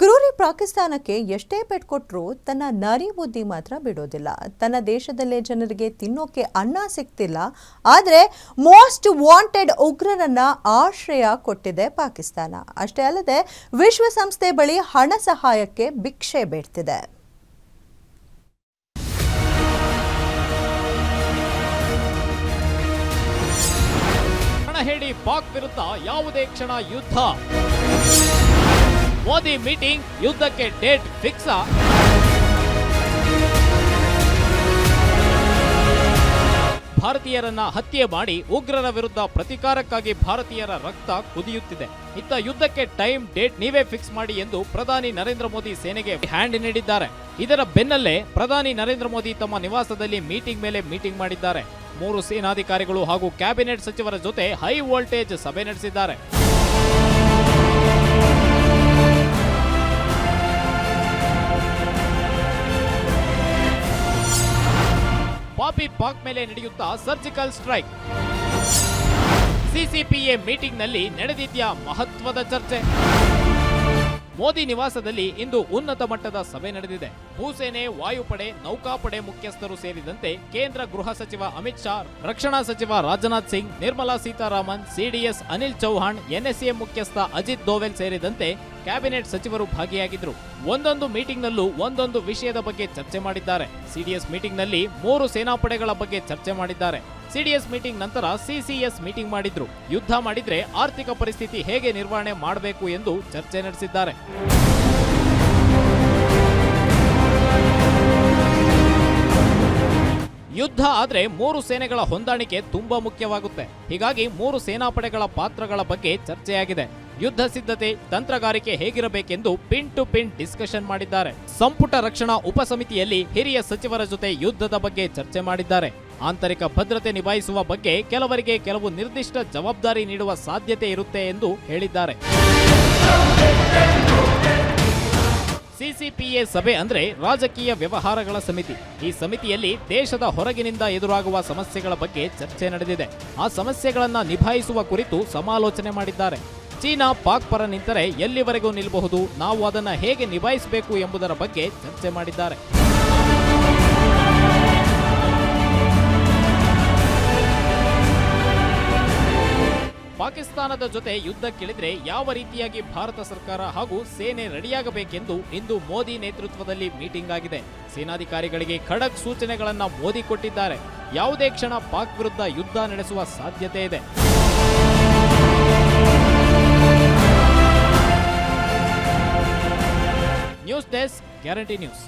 ಕ್ರೂರಿ ಪಾಕಿಸ್ತಾನಕ್ಕೆ ಎಷ್ಟೇ ಪೆಟ್ ಕೊಟ್ಟರೂ ತನ್ನ ನರಿ ಬುದ್ಧಿ ಮಾತ್ರ ಬಿಡೋದಿಲ್ಲ. ತನ್ನ ದೇಶದಲ್ಲೇ ಜನರಿಗೆ ತಿನ್ನೋಕೆ ಅನ್ನ ಸಿಗ್ತಿಲ್ಲ. ಆದರೆ ಮೋಸ್ಟ್ ವಾಂಟೆಡ್ ಉಗ್ರರನ್ನ ಆಶ್ರಯ ಕೊಟ್ಟಿದೆ ಪಾಕಿಸ್ತಾನ. ಅಷ್ಟೇ ಅಲ್ಲದೆ ವಿಶ್ವಸಂಸ್ಥೆ ಬಳಿ ಹಣ ಸಹಾಯಕ್ಕೆ ಭಿಕ್ಷೆ ಬೇಡ್ತಿದೆ. ಹಣ ಹೇಳಿ ಪಾಕ್ ವಿರುದ್ಧ ಯಾವುದೇ ಕ್ಷಣ ಯುದ್ಧ. ಮೋದಿ ಮೀಟಿಂಗ್ ಯುದ್ಧಕ್ಕೆ ಡೇಟ್ ಫಿಕ್ಸ್. ಭಾರತೀಯರನ್ನ ಹತ್ಯೆ ಮಾಡಿ ಉಗ್ರರ ವಿರುದ್ಧ ಪ್ರತಿಕಾರಕ್ಕಾಗಿ ಭಾರತೀಯರ ರಕ್ತ ಕುದಿಯುತ್ತಿದೆ. ಇತ್ತ ಯುದ್ಧಕ್ಕೆ ಟೈಮ್ ಡೇಟ್ ನೀವೇ ಫಿಕ್ಸ್ ಮಾಡಿ ಎಂದು ಪ್ರಧಾನಿ ನರೇಂದ್ರ ಮೋದಿ ಸೇನೆಗೆ ಹ್ಯಾಂಡ್ ನೀಡಿದ್ದಾರೆ. ಇದರ ಬೆನ್ನಲ್ಲೇ ಪ್ರಧಾನಿ ನರೇಂದ್ರ ಮೋದಿ ತಮ್ಮ ನಿವಾಸದಲ್ಲಿ ಮೀಟಿಂಗ್ ಮೇಲೆ ಮೀಟಿಂಗ್ ಮಾಡಿದ್ದಾರೆ. ಮೂರು ಸೇನಾಧಿಕಾರಿಗಳು ಹಾಗೂ ಕ್ಯಾಬಿನೆಟ್ ಸಚಿವರ ಜೊತೆ ಹೈ ವೋಲ್ಟೇಜ್ ಸಭೆ ನಡೆಸಿದ್ದಾರೆ. ಪಾಪಿ ಪಾಕ್ ಮೇಲೆ ನಡೆಯುತ್ತಾ ಸರ್ಜಿಕಲ್ ಸ್ಟ್ರೈಕ್. ಸಿಸಿಪಿಎ ಮೀಟಿಂಗ್ನಲ್ಲಿ ನಡೆದಿದ್ಯಾ ಮಹತ್ವದ ಚರ್ಚೆ? ಮೋದಿ ನಿವಾಸದಲ್ಲಿ ಇಂದು ಉನ್ನತ ಮಟ್ಟದ ಸಭೆ ನಡೆದಿದೆ. ಭೂಸೇನೆ, ವಾಯುಪಡೆ, ನೌಕಾಪಡೆ ಮುಖ್ಯಸ್ಥರು ಸೇರಿದಂತೆ ಕೇಂದ್ರ ಗೃಹ ಸಚಿವ ಅಮಿತ್ ಶಾ, ರಕ್ಷಣಾ ಸಚಿವ ರಾಜನಾಥ್ ಸಿಂಗ್, ನಿರ್ಮಲಾ ಸೀತಾರಾಮನ್ ಸಿಡಿಎಸ್ ಅನಿಲ್ ಚೌಹಾಣ್ ಎನ್ಎಸ್ಎ ಮುಖ್ಯಸ್ಥ ಅಜಿತ್ ದೋವೆಲ್ ಸೇರಿದಂತೆ ಕ್ಯಾಬಿನೆಟ್ ಸಚಿವರು ಭಾಗಿಯಾಗಿದ್ದರು ಒಂದೊಂದು ಮೀಟಿಂಗ್ನಲ್ಲೂ ಒಂದೊಂದು ವಿಷಯದ ಬಗ್ಗೆ ಚರ್ಚೆ ಮಾಡಿದ್ದಾರೆ. ಸಿಡಿಎಸ್ ಮೀಟಿಂಗ್ನಲ್ಲಿ ಮೂರು ಸೇನಾಪಡೆಗಳ ಬಗ್ಗೆ ಚರ್ಚೆ ಮಾಡಿದ್ದಾರೆ. ಸಿಡಿಎಸ್ ಮೀಟಿಂಗ್ ನಂತರ ಸಿಸಿಎಸ್ ಮೀಟಿಂಗ್ ಮಾಡಿದ್ರು. ಯುದ್ಧ ಮಾಡಿದ್ರೆ ಆರ್ಥಿಕ ಪರಿಸ್ಥಿತಿ ಹೇಗೆ ನಿರ್ವಹಣೆ ಮಾಡಬೇಕು ಎಂದು ಚರ್ಚೆ ನಡೆಸಿದ್ದಾರೆ. ಯುದ್ಧ ಆದ್ರೆ ಮೂರು ಸೇನೆಗಳ ಹೊಂದಾಣಿಕೆ ತುಂಬಾ ಮುಖ್ಯವಾಗುತ್ತೆ. ಹೀಗಾಗಿ ಮೂರು ಸೇನಾಪಡೆಗಳ ಪಾತ್ರಗಳ ಬಗ್ಗೆ ಚರ್ಚೆಯಾಗಿದೆ. ಯುದ್ಧ ಸಿದ್ಧತೆ, ತಂತ್ರಗಾರಿಕೆ ಹೇಗಿರಬೇಕೆಂದು ಪಿನ್ ಟು ಪಿನ್ ಡಿಸ್ಕಷನ್ ಮಾಡಿದ್ದಾರೆ. ಸಂಪುಟ ರಕ್ಷಣಾ ಉಪಸಮಿತಿಯಲ್ಲಿ ಹಿರಿಯ ಸಚಿವರ ಜೊತೆ ಯುದ್ಧದ ಬಗ್ಗೆ ಚರ್ಚೆ ಮಾಡಿದ್ದಾರೆ. ಆಂತರಿಕ ಭದ್ರತೆ ನಿಭಾಯಿಸುವ ಬಗ್ಗೆ ಕೆಲವರಿಗೆ ಕೆಲವು ನಿರ್ದಿಷ್ಟ ಜವಾಬ್ದಾರಿ ನೀಡುವ ಸಾಧ್ಯತೆ ಇರುತ್ತೆ ಎಂದು ಹೇಳಿದ್ದಾರೆ. ಸಿಸಿಪಿಎ ಸಭೆ ಅಂದ್ರೆ ರಾಜಕೀಯ ವ್ಯವಹಾರಗಳ ಸಮಿತಿ. ಈ ಸಮಿತಿಯಲ್ಲಿ ದೇಶದ ಹೊರಗಿನಿಂದ ಎದುರಾಗುವ ಸಮಸ್ಯೆಗಳ ಬಗ್ಗೆ ಚರ್ಚೆ ನಡೆದಿದೆ. ಆ ಸಮಸ್ಯೆಗಳನ್ನು ನಿಭಾಯಿಸುವ ಕುರಿತು ಸಮಾಲೋಚನೆ ಮಾಡಿದ್ದಾರೆ. ಚೀನಾ ಪಾಕ್ ಪರ ನಿಂತರೆ ಎಲ್ಲಿವರೆಗೂ ನಿಲ್ಲಬಹುದು? ನಾವು ಅದನ್ನ ಹೇಗೆ ನಿಭಾಯಿಸಬೇಕು ಎಂಬುದರ ಬಗ್ಗೆ ಚರ್ಚೆ ಮಾಡಿದ್ದಾರೆ. ಪಾಕಿಸ್ತಾನದ ಜೊತೆ ಯುದ್ಧಕ್ಕಿಳಿದ್ರೆ ಯಾವ ರೀತಿಯಾಗಿ ಭಾರತ ಸರ್ಕಾರ ಹಾಗೂ ಸೇನೆ ರೆಡಿಯಾಗಬೇಕೆಂದು ಇಂದು ಮೋದಿ ನೇತೃತ್ವದಲ್ಲಿ ಮೀಟಿಂಗ್ ಆಗಿದೆ. ಸೇನಾಧಿಕಾರಿಗಳಿಗೆ ಖಡಕ್ ಸೂಚನೆಗಳನ್ನ ಮೋದಿ ಕೊಟ್ಟಿದ್ದಾರೆ. ಯಾವುದೇ ಕ್ಷಣ ಪಾಕ್ ವಿರುದ್ಧ ಯುದ್ಧ ನಡೆಸುವ ಸಾಧ್ಯತೆ ಇದೆ. News desk Guarantee News.